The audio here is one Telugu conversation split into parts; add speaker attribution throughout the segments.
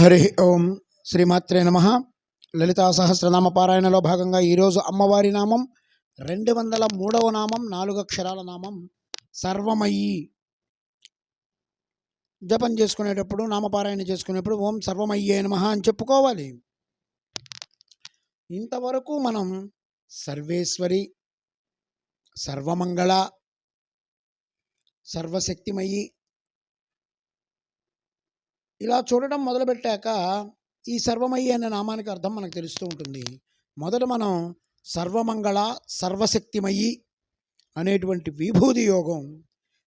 Speaker 1: హరి ఓం శ్రీమాత్రే నమ. లలితా సహస్రనామ పారాయణలో భాగంగా ఈరోజు అమ్మవారి నామం రెండు వందల మూడవ నామం నాలుగు అక్షరాల నామం సర్వమయీ. జపం చేసుకునేటప్పుడు నామపారాయణ చేసుకునేటప్పుడు ఓం సర్వమయ్యే నమ అని చెప్పుకోవాలి. ఇంతవరకు మనం సర్వేశ్వరి సర్వమంగళ సర్వశక్తిమయి ఇలా చూడడం మొదలుపెట్టాక ఈ సర్వమయ్య అనే నామానికి అర్థం మనకు తెలుస్తూ ఉంటుంది. మొదట మనం సర్వమంగళ సర్వశక్తిమయి అనేటువంటి విభూతి యోగం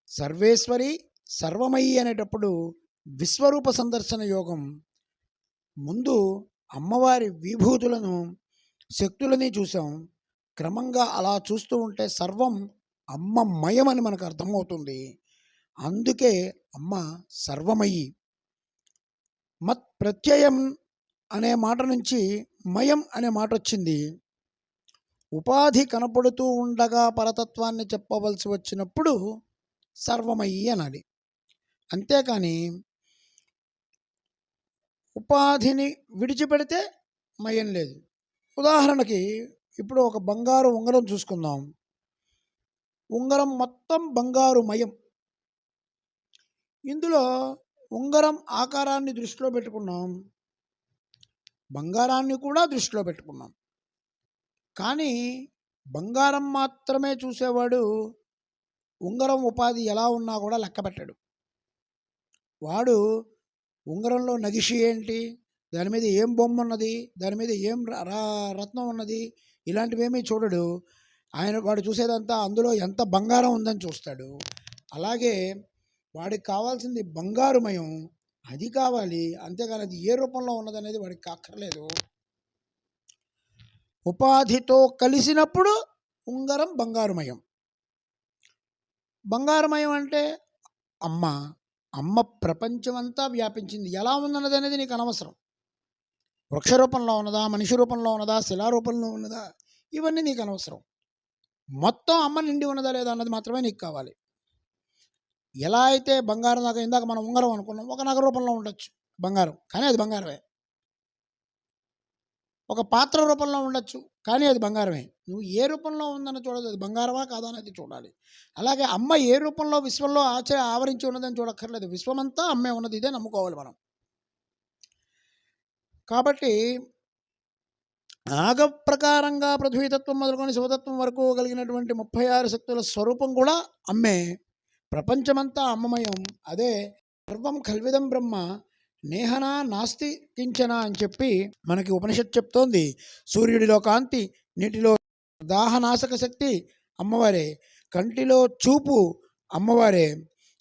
Speaker 1: సర్వేశ్వరి సర్వమయి అనేటప్పుడు విశ్వరూప సందర్శన యోగం ముందు అమ్మవారి విభూతులను శక్తులని చూసాం. క్రమంగా అలా చూస్తూ ఉంటే సర్వం అమ్మమయం అని మనకు అర్థమవుతుంది. అందుకే అమ్మ సర్వమయ్యి మత్ ప్రత్యయం అనే మాట నుంచి మయం అనే మాట వచ్చింది. ఉపాధి కనపడుతూ ఉండగా పరతత్వాన్ని చెప్పవలసి వచ్చినప్పుడు సర్వమయ్యి అనాలి. అంతేకాని ఉపాధిని విడిచిపెడితే మయం లేదు. ఉదాహరణకి ఇప్పుడు ఒక బంగారు ఉంగరం చూసుకుందాం. ఉంగరం మొత్తం బంగారు మయం. ఇందులో ఉంగరం ఆకారాన్ని దృష్టిలో పెట్టుకున్నాం. బంగారాన్ని కూడా దృష్టిలో పెట్టుకున్నాం. కానీ బంగారం మాత్రమే చూసేవాడు ఉంగరం ఉపాధి ఎలా ఉన్నా కూడా లెక్క పెట్టాడు. వాడు ఉంగరంలో నగిషి ఏంటి? దాని మీద ఏం బొమ్మ ఉన్నది? దాని మీద ఏం రత్నం ఉన్నది? ఇలాంటివేమీ చూడడు. ఆయన వాడు చూసేదంతా అందులో ఎంత బంగారం ఉందని చూస్తాడు. అలాగే వాడికి కావాల్సింది బంగారుమయం. అది కావాలి. అంతేగాని అది ఏ రూపంలో ఉన్నదనేది వాడికి అక్కర్లేదు. ఉపాధితో కలిసినప్పుడు ఉంగరం బంగారుమయం. బంగారుమయం అంటే అమ్మ. అమ్మ ప్రపంచమంతా వ్యాపించింది. ఎలా ఉందన్నది అనేది నీకు అనవసరం. వృక్ష రూపంలో ఉన్నదా మనిషి రూపంలో ఉన్నదా శిలా రూపంలో ఉన్నదా ఇవన్నీ నీకు అనవసరం. మొత్తం అమ్మ నిండి ఉన్నదా లేదా అన్నది మాత్రమే నీకు కావాలి. ఎలా అయితే బంగారం దాకా ఇందాక మనం ఉంగరం అనుకున్నాం ఒక నగర రూపంలో ఉండొచ్చు బంగారం. కానీ అది బంగారమే. ఒక పాత్ర రూపంలో ఉండొచ్చు కానీ అది బంగారమే. నువ్వు ఏ రూపంలో ఉందని చూడదు అది బంగారమా కాదా అనేది చూడాలి. అలాగే అమ్మ ఏ రూపంలో విశ్వంలో ఆచర ఆవరించి ఉన్నదని చూడక్కర్లేదు. విశ్వమంతా అమ్మే ఉన్నది ఇదే నమ్ముకోవాలి మనం. కాబట్టి నాగ ప్రకారంగా పృథ్వీతత్వం మొదలుకొని శివతత్వం వరకు కలిగినటువంటి ముప్పై ఆరు శక్తుల స్వరూపం కూడా అమ్మే. ప్రపంచమంతా అమ్మమయం. అదే సర్వం కల్విదం బ్రహ్మ నేహనా నాస్తి కించన అని చెప్పి మనకి ఉపనిషత్ చెప్తోంది. సూర్యుడిలో కాంతి నీటిలో దాహనాశక శక్తి అమ్మవారే. కంటిలో చూపు అమ్మవారే.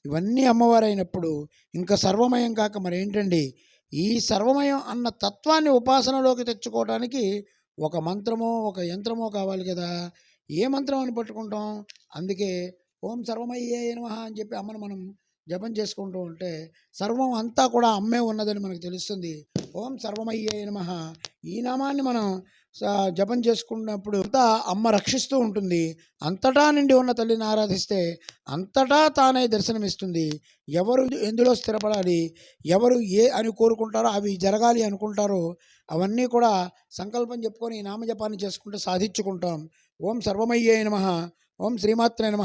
Speaker 1: ఇవన్నీ అమ్మవారైనప్పుడు ఇంకా సర్వమయం కాక మరేంటండి? ఈ సర్వమయం అన్న తత్వాన్ని ఉపాసనలోకి తెచ్చుకోవడానికి ఒక మంత్రమో ఒక యంత్రమో కావాలి కదా. ఏ మంత్రం అని పట్టుకుంటాం? అందుకే ఓం సర్వమయ్యే నమః అని చెప్పి అమ్మను మనం జపం చేసుకుంటూ ఉంటే సర్వం అంతా కూడా అమ్మే ఉన్నదని మనకు తెలుస్తుంది. ఓం సర్వమయ్యే నమః. ఈ నామాన్ని మనం జపం చేసుకున్నప్పుడు అంతా అమ్మ రక్షిస్తూ ఉంటుంది. అంతటా నిండి ఉన్న తల్లిని ఆరాధిస్తే అంతటా తానే దర్శనమిస్తుంది. ఎవరు ఎందులో స్థిరపడాలి? ఎవరు ఏ అని కోరుకుంటారో అవి జరగాలి అనుకుంటారో అవన్నీ కూడా సంకల్పం చెప్పుకొని ఈ నామజపాన్ని చేసుకుంటూ సాధించుకుంటాం. ఓం సర్వమయ్యే నమ. ఓం శ్రీమాత్రే నమ.